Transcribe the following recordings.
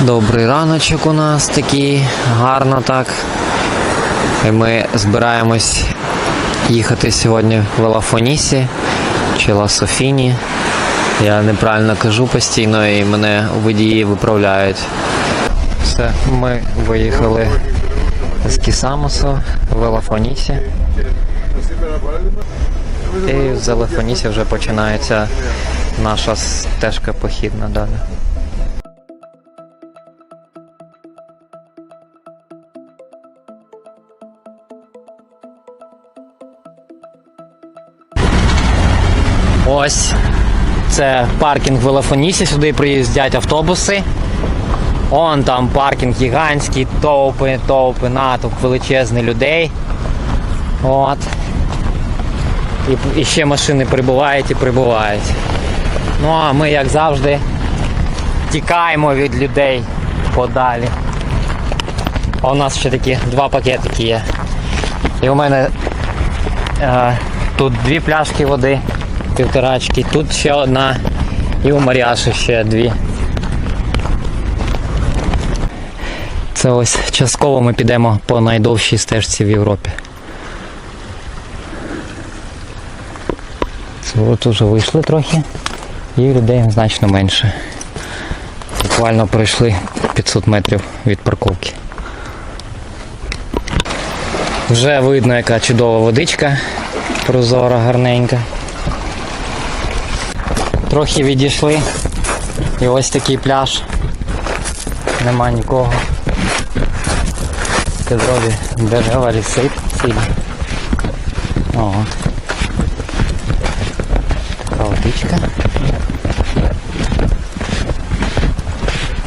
Добрий раночок у нас такий, гарно так. І ми збираємось їхати сьогодні в Лафонісі чи Ласофіні. Я неправильно кажу постійно і мене водії виправляють. Все, ми виїхали з Кісамосу в Лафонісі. І з Лафонісі вже починається наша стежка похідна далі. Ось це паркінг в Елефонісі, сюди приїздять автобуси. Он там паркінг гігантський, товпи, товпи, натовп величезний людей. От. І, і ще машини прибувають і прибувають. Ну а ми, як завжди, тікаємо від людей подалі. А у нас ще такі два пакетики є. І у мене е, тут дві пляшки води, півторачки, тут ще одна, і у Маріаші ще дві. Це ось частково ми підемо по найдовшій стежці в Європі. От уже вийшли трохи, і людей значно менше. Буквально пройшли 500 метрів від парковки. Вже видно, яка чудова водичка, прозора, гарненька. Трохи відійшли. І ось такий пляж. Нема нікого. Кедрові дерева, ліси цілі. О, от. Така водичка.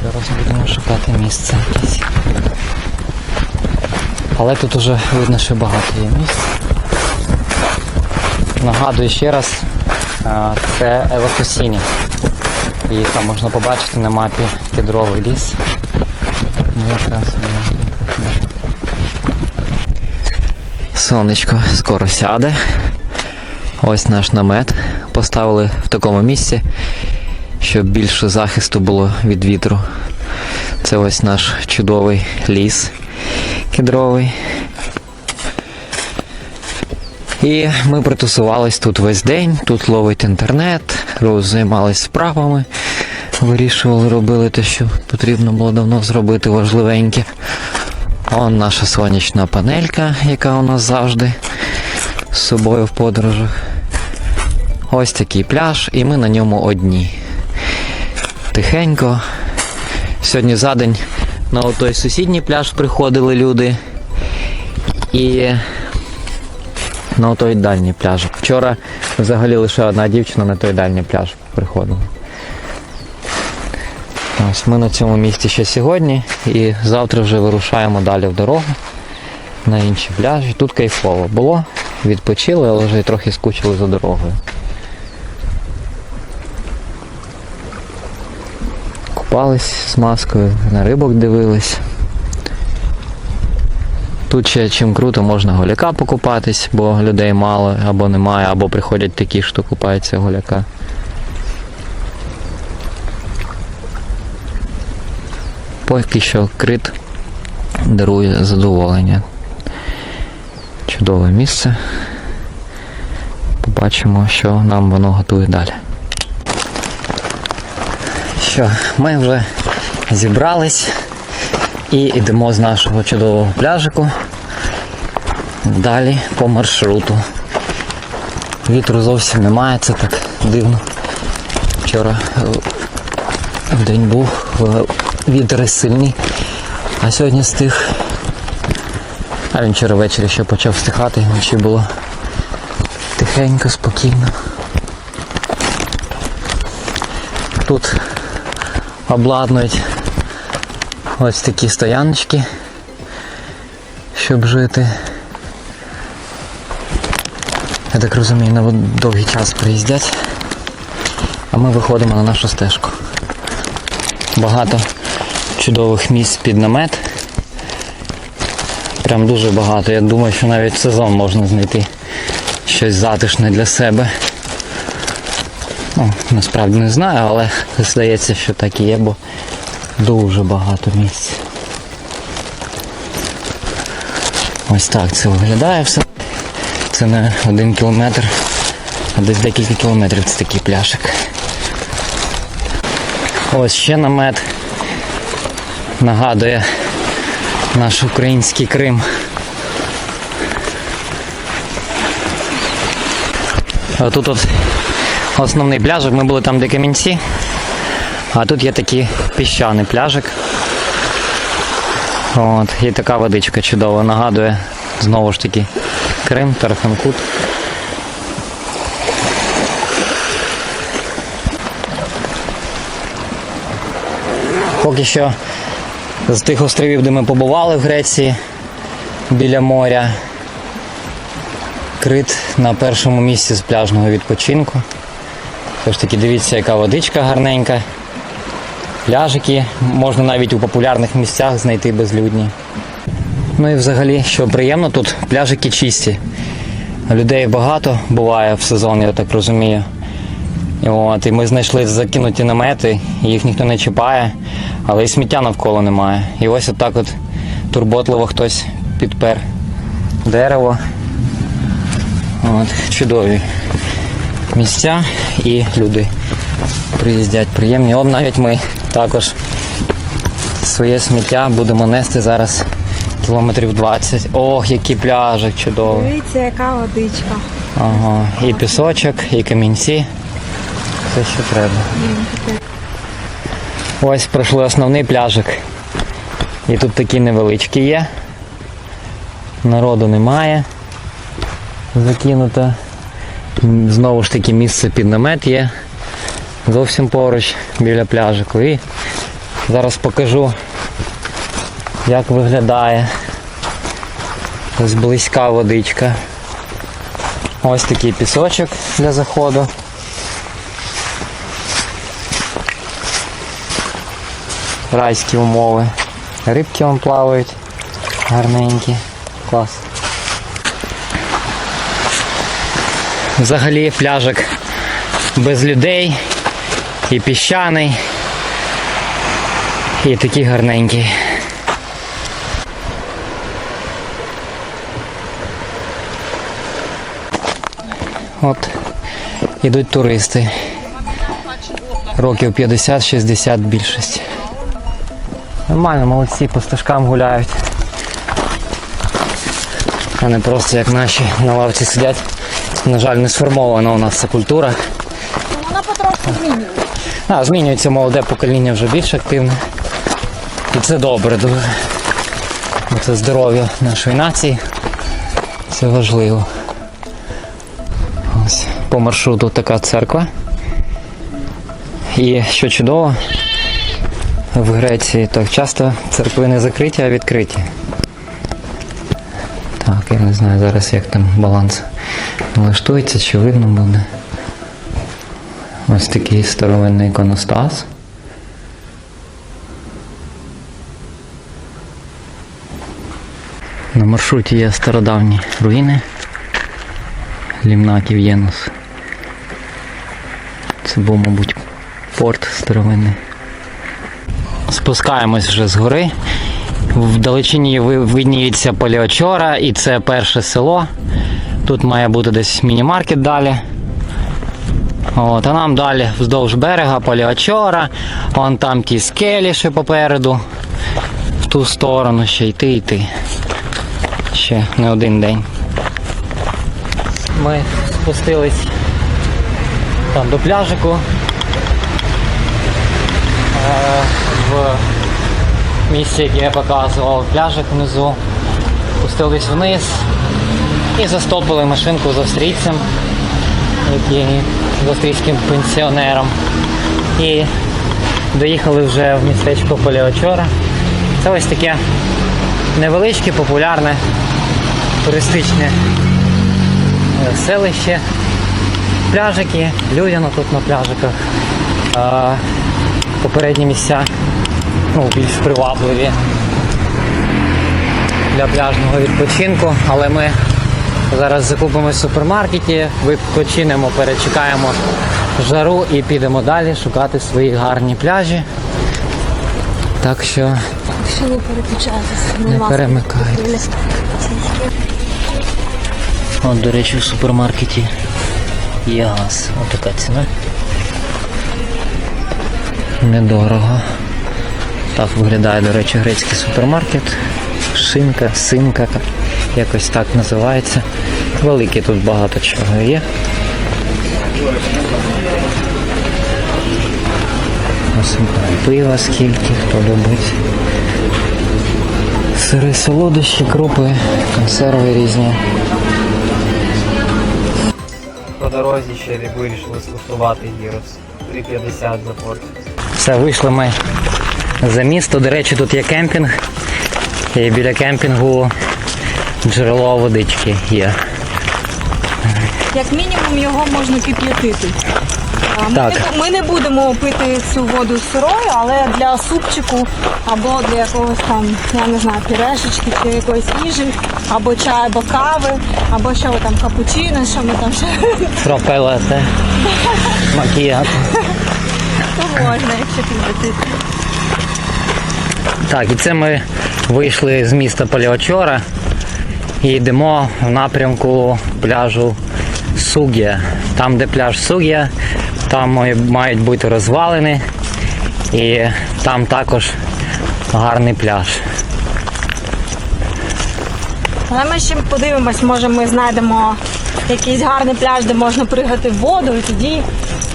Зараз будемо шукати місце якесь. Але тут уже видно, що багато є місць. Нагадую ще раз, це Елефосіні. І там можна побачити на мапі кедровий ліс. Ну. Сонечко скоро сяде. Ось наш намет. Поставили в такому місці, щоб більше захисту було від вітру. Це ось наш чудовий ліс кедровий. І ми притусувались тут весь день, тут ловить інтернет, роз займались справами, вирішували, робили те, що потрібно було давно зробити важливеньке. Он наша сонячна панелька, яка у нас завжди з собою в подорожах. Ось такий пляж, і ми на ньому одні. Тихенько. Сьогодні за день на той сусідній пляж приходили люди. І на той дальній пляж. Вчора взагалі лише одна дівчина на той дальній пляж приходила. Ось ми на цьому місці ще сьогодні і завтра вже вирушаємо далі в дорогу на інші пляжі. Тут кайфово було, відпочили, але вже трохи скучили за дорогою. Купались з маскою, на рибок дивились. Тут ще чим круто, можна голяка покупатись, бо людей мало або немає, або приходять такі, що купаються голяка. Поки що крит дарує задоволення. Чудове місце. Побачимо, що нам воно готує далі. Що, ми вже зібрались і йдемо з нашого чудового пляжику далі по маршруту. Вітру зовсім немає, це так дивно. Вчора е, в день був е, вітер сильний, а сьогодні стих. А він вчора ввечері ще почав стихати, вночі було тихенько, спокійно. Тут обладнують ось такі стояночки, щоб жити. Я так розумію, на довгий час приїздять, а ми виходимо на нашу стежку. Багато чудових місць під намет. Прям дуже багато. Я думаю, що навіть сезон можна знайти щось затишне для себе. Ну, насправді не знаю, але здається, що так і є, бо Дуже багато місць. Ось так це виглядає все. Це не один кілометр, а десь декілька кілометрів це такий пляшик. Ось ще намет. Нагадує наш український Крим. А тут от основний пляжик, ми були там, де камінці. А тут є такий піщаний пляжик. От, і така водичка чудова, нагадує знову ж таки Крим, Тарханкут. Поки що з тих островів, де ми побували в Греції біля моря. Крит на першому місці з пляжного відпочинку. Тож таки дивіться, яка водичка гарненька. Пляжики можна навіть у популярних місцях знайти безлюдні. Ну і взагалі, що приємно, тут пляжики чисті. Людей багато буває в сезон, я так розумію. От, і ми знайшли закинуті намети, їх ніхто не чіпає, але і сміття навколо немає. І ось отак от турботливо хтось підпер дерево. От, чудові місця і люди приїздять приємні. От навіть ми також своє сміття будемо нести зараз кілометрів 20. Ох, який пляжик чудовий. Дивіться, яка водичка. Ага, і пісочок, і камінці. Все, що треба. Ось пройшли основний пляжик. І тут такі невеличкі є. Народу немає. Закинуто. Знову ж таки місце під намет є. Зовсім поруч біля пляжику. І зараз покажу, як виглядає. Ось близька водичка. Ось такий пісочок для заходу. Райські умови. Рибки вон плавають. Гарненькі. Клас. Взагалі пляжик без людей. І піщаний. І такий гарненький. От ідуть туристи. Років 50-60 більшість. Нормально, молодці, по стежкам гуляють. А не просто як наші на лавці сидять. На жаль, не сформована у нас ця культура. Вона потрошку змінюється. А, змінюється молоде покоління вже більш активне. І це добре дуже. Бо Це здоров'я нашої нації. Це важливо. Ось по маршруту така церква. І що чудово, в Греції так часто церкви не закриті, а відкриті. Так, я не знаю зараз як там баланс налаштується, чи видно буде. Ось такий старовинний іконостас. На маршруті є стародавні руїни Лімнаків Єнос. Це був, мабуть, порт старовинний. Спускаємось вже з гори. В далечині видніється Палеочора і це перше село. Тут має бути десь міні-маркет далі. От, а нам далі вздовж берега Палеочора, вон там ті скелі ще попереду, в ту сторону ще йти йти. Ще не один день. Ми спустились там до пляжику. Е, в місці, яке я показував, пляжик внизу. Спустились вниз і застопили машинку з австрійцем який австрійським пенсіонером. І доїхали вже в містечко Поліочора. Це ось таке невеличке, популярне, туристичне е, селище. Пляжики, людяно тут на пляжиках. Попередні місця ну, більш привабливі для пляжного відпочинку, але ми зараз закупимось в супермаркеті, відпочинемо, перечекаємо жару і підемо далі шукати свої гарні пляжі. Так що Що не переключатися? Не перемикайтесь. От, до речі, в супермаркеті є газ. Ось така ціна. Недорого. Так виглядає, до речі, грецький супермаркет. Шинка, синка, якось так називається. Великий тут багато чого є. Насипаю пива скільки, хто любить. Сири, солодощі, крупи, консерви різні. По дорозі ще вирішили скуштувати гірос. 3,50 за порцію. Все, вийшли ми за місто. До речі, тут є кемпінг. І біля кемпінгу джерело водички є. Як мінімум його можна кип'ятити. Ми, Так. не, ми не будемо пити цю воду сирою, але для супчику або для якогось там, я не знаю, пюрешечки чи якоїсь їжі, або чаю, або кави, або що ви там капучино, що ми там ще Пропелете. Макіято. то можна, якщо любити. Так, і це ми вийшли з міста Паліочора і йдемо в напрямку пляжу Сугія. Там, де пляж Сугія, там мають бути розвалини, і там також гарний пляж. Але ми ще подивимось, може ми знайдемо якийсь гарний пляж, де можна пригати в воду, і тоді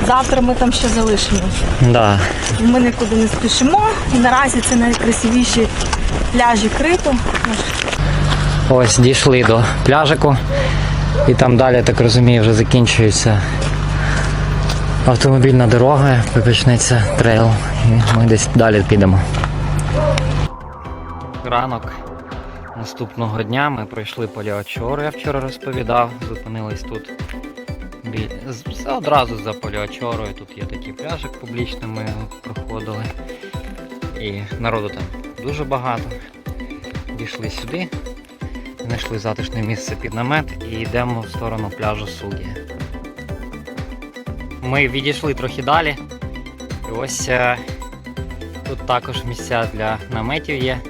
завтра ми там ще залишимось. Да. Ми нікуди не спішимо. І наразі це найкрасивіші пляжі криту. Ось дійшли до пляжику. І там далі, так розумію, вже закінчується автомобільна дорога, почнеться трейл. І ми десь далі підемо. Ранок наступного дня ми пройшли Поліочору, я вчора розповідав, зупинились тут з- одразу за Поліочорою. Тут є такий пляжик публічний, ми проходили. І народу там дуже багато. Дійшли сюди, знайшли затишне місце під намет і йдемо в сторону пляжу Сугі. Ми відійшли трохи далі. І ось е, тут також місця для наметів є.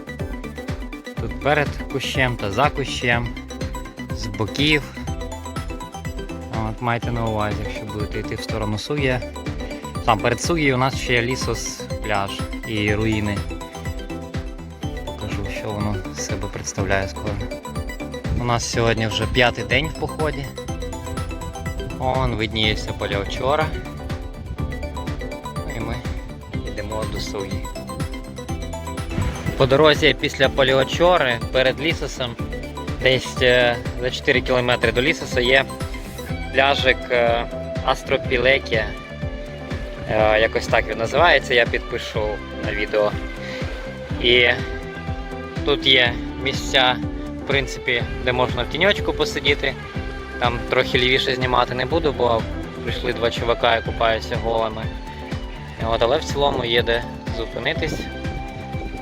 Тут перед кущем та за кущем, з боків. От, майте на увазі, якщо будете йти в сторону Сугія. Там перед Сугією у нас ще є лісос пляж і руїни. Представляє скоро. У нас сьогодні вже п'ятий день в поході. Он видніється поля вчора. І ми йдемо до Сугі. По дорозі після Поліочори перед лісосом, десь е, за 4 кілометри до лісоса є пляжик е, Астропілекія. Е, Якось так він називається, я підпишу на відео. І тут є місця, в принципі, де можна в тіньочку посидіти. Там трохи лівіше знімати не буду, бо прийшли два чувака і купаються голими. От, але в цілому є де зупинитись,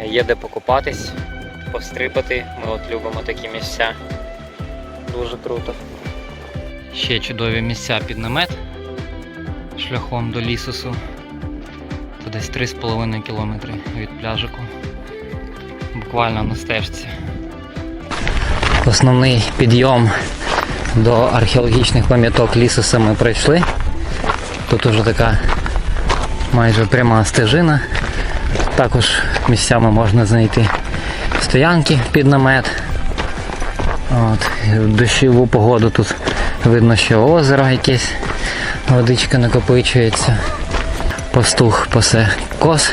є де покупатись, пострибати. Ми от любимо такі місця. Дуже круто. Ще чудові місця під намет шляхом до лісосу. Це десь 3,5 кілометри від пляжику. Буквально на стежці. Основний підйом до археологічних пам'яток лісоса ми пройшли. Тут уже така майже пряма стежина. Також місцями можна знайти стоянки під намет. От, в дощову погоду тут видно, що озеро якесь, водичка накопичується. Пастух пасе коз.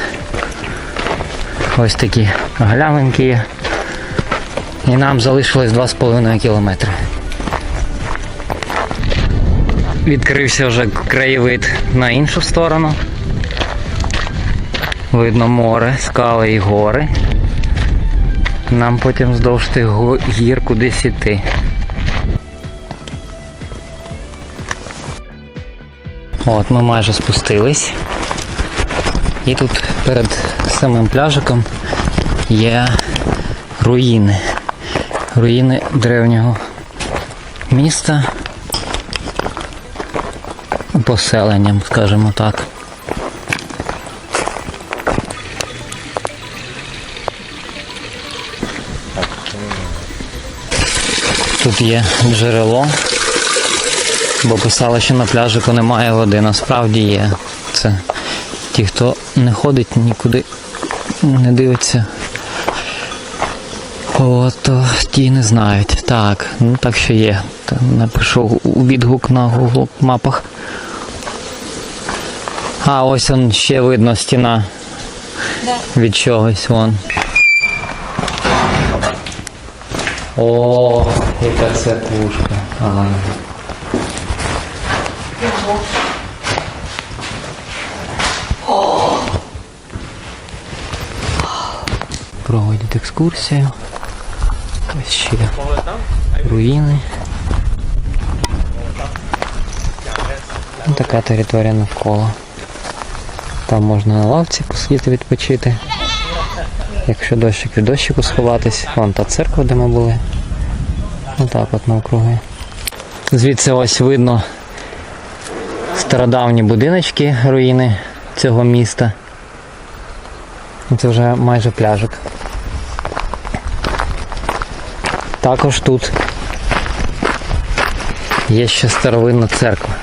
Ось такі галявинки є. І нам залишилось 2,5 кілометри. Відкрився вже краєвид на іншу сторону. Видно море, скали і гори. Нам потім вздовж тих гір кудись іти. От, ми майже спустились. І тут перед самим пляжиком є руїни. Руїни древнього міста. Поселенням, скажімо так. Тут є джерело, бо писали, що на пляжику немає води, насправді є це ті, хто не ходить нікуди, не дивиться. От то ті не знають. Так, ну так що є. Напишу відгук на Google мапах. А ось он ще видно стіна Де? від чогось вон. О, яка це пушка. Ага. Екскурсію. Ось ще руїни. Ну, така територія навколо. Там можна на лавці посидіти відпочити. Якщо дощик від дощику сховатись, вон та церква, де ми були. Отак от навкруги. Звідси ось видно стародавні будиночки, руїни цього міста. Це вже майже пляжик. Також тут є ще старовинна церква.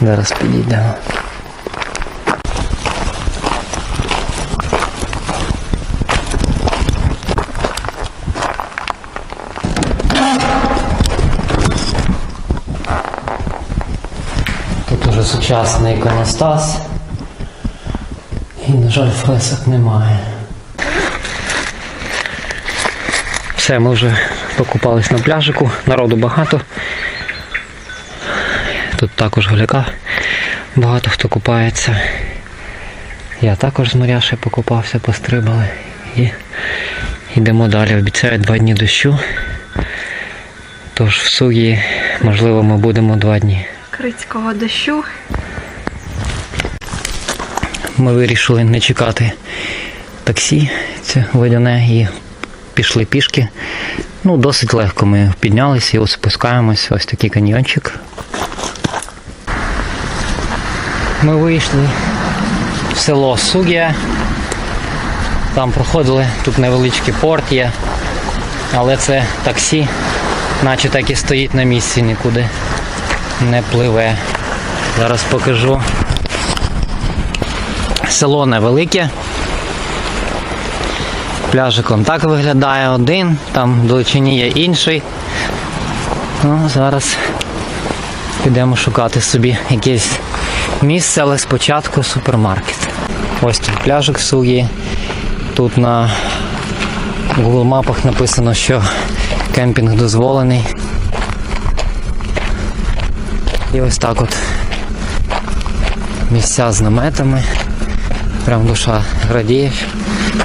Зараз підійдемо. Тут уже сучасний іконостас. І, на жаль, фресок немає. Все, ми вже покупались на пляжику, народу багато. Тут також голяка багато хто купається. Я також з моряшею покупався, пострибали. І йдемо далі. Обіцяють два дні дощу. Тож в сугі, можливо, ми будемо два дні. Крицького дощу. Ми вирішили не чекати таксі, це водяне, і пішли пішки. Ну, досить легко ми піднялися і ось спускаємось. Ось такий каньйончик. Ми вийшли в село Сугія. Там проходили, тут невеличкий порт є, але це таксі, наче так і стоїть на місці, нікуди не пливе. Зараз покажу. Село невелике. Пляжик он так виглядає один, там в далечині є інший. Ну, зараз підемо шукати собі якесь місце, але спочатку супермаркет. Ось тут пляжик Сугі. Тут на Google мапах написано, що кемпінг дозволений. І ось так от місця з наметами. Прям душа радіє,